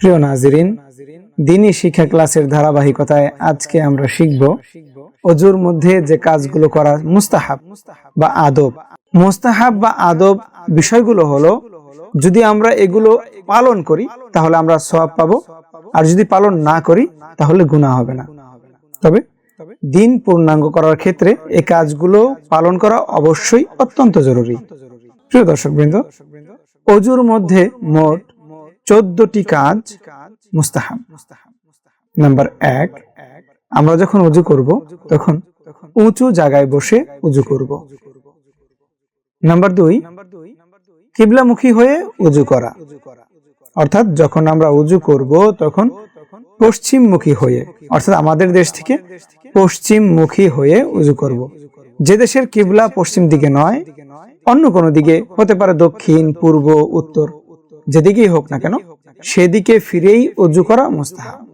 প্রিয় নাজিরিন, দিনী শিক্ষা ক্লাসের ধারাবাহিকতায় আজকে আমরা শিখব অজুর মধ্যে যে কাজগুলো করা মুস্তাহাব বা আদব। মুস্তাহাব বা আদব বিষয়গুলো হলো, যদি আমরা এগুলো পালন করি, তাহলে আমরা সওয়াব পাবো, আর যদি পালন না করি, তাহলে গুনাহ হবে না। তবে দিন পূর্ণাঙ্গ করার ক্ষেত্রে এই কাজগুলো পালন করা অবশ্যই অত্যন্ত জরুরি। প্রিয় দর্শক বৃন্দ অজুর মধ্যে মোট চোদ্দটি কাজ মুস্তাহাব। নাম্বার এক, আমরা যখন উজু করব, তখন উঁচু জায়গায় বসে উজু করব। নাম্বার দুই, কিবলামুখী হয়ে উজু করা। অর্থাৎ যখন আমরা উজু করব, তখন পশ্চিমমুখী হয়ে, অর্থাৎ আমাদের দেশ থেকে পশ্চিমমুখী হয়ে উজু করব। যে দেশের কিবলা পশ্চিম দিকে নয়, অন্য কোনো দিকে, হতে পারে দক্ষিণ, পূর্ব, উত্তর। যেদিকেই হোক না কেন সেদিকে ফিরেই অজু করা মুস্তাহাব।